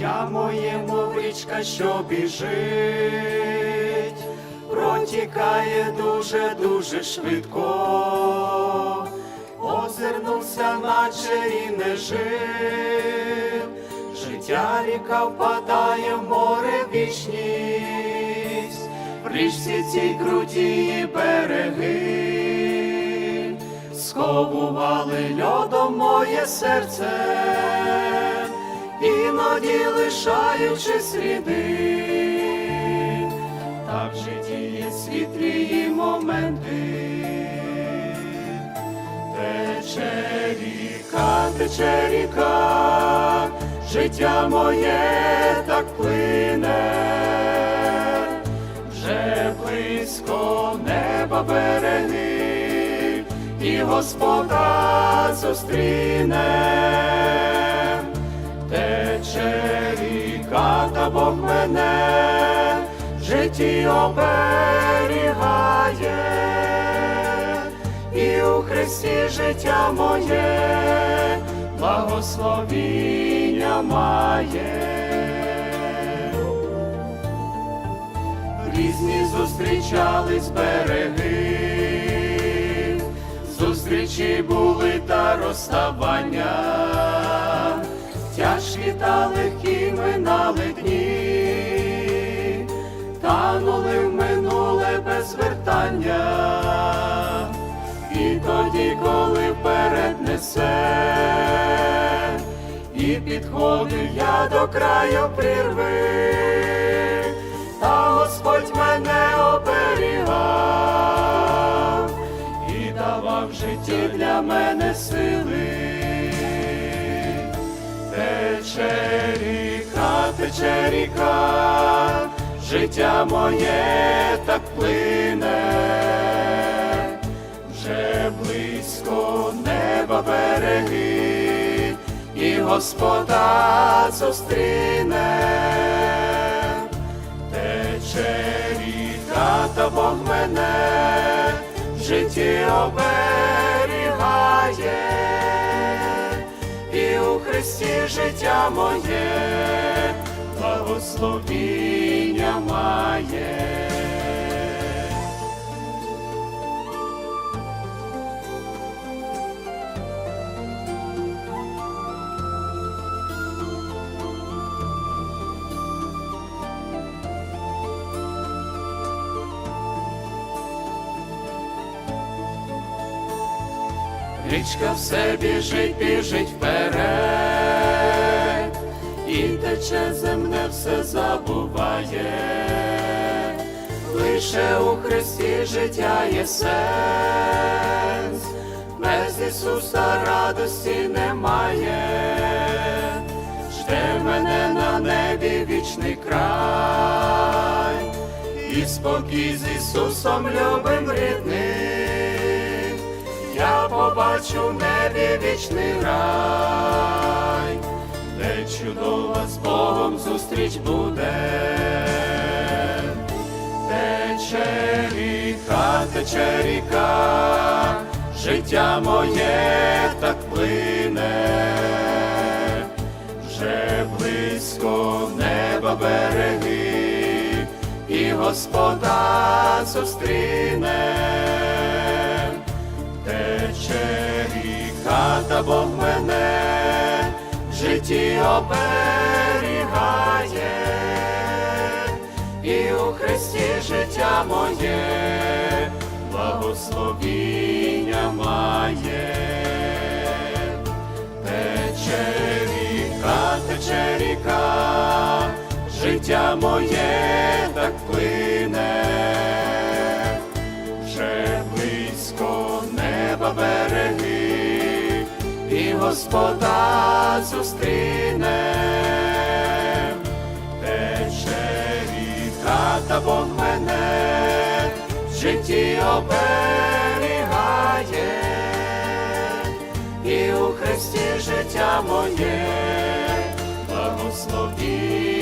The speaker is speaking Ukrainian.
Життя моє, мов річка, що біжить, протікає дуже, дуже швидко, озирнувся, наче і не жив, життя ріка впадає в море вічність, в річці цій круті береги, сковували льодом моє серце іноді лишаючи сліди, та в житті є світлі моменти, тече ріка, тече ріка, життя моє так плине, вже близько неба береги, і Господа зустріне житті оберігає, і у Христі життя моє, благословіння має. Різні зустрічались береги, зустрічі були та розставання. Тяжкі та легкі минали дні, минуле без вертання, і тоді, коли вперед несе, і підходив я до краю прірви, та Господь мене оберігав і давав в житті для мене сили. Тече ріка, тече ріка, життя моє так плине, вже близько неба береги, і Господа зустріне, тече ріка, та Бог мене в житті оберігає. І у Христі життя моє, благословіння має. Річка все біжить, біжить вперед, тече земне все забуває, лише у Христі життя є сенс, без Ісуса радості немає, жде мене на небі вічний край, і спокій з Ісусом любим рідним. Я побачу в небі вічний рай, зустріч буде, тече ріка, тече ріка, життя моє так плине, вже близько неба береги, і Господа зустріне. Тече ріка, та Бог мене в житті оберігає, і у Христі життя моє, благословіння має, тече ріка, тече ріка, життя моє так плине. Вже близько неба береги, і Господа зустріне, і оберігає, і у Христі життя моє, благослови.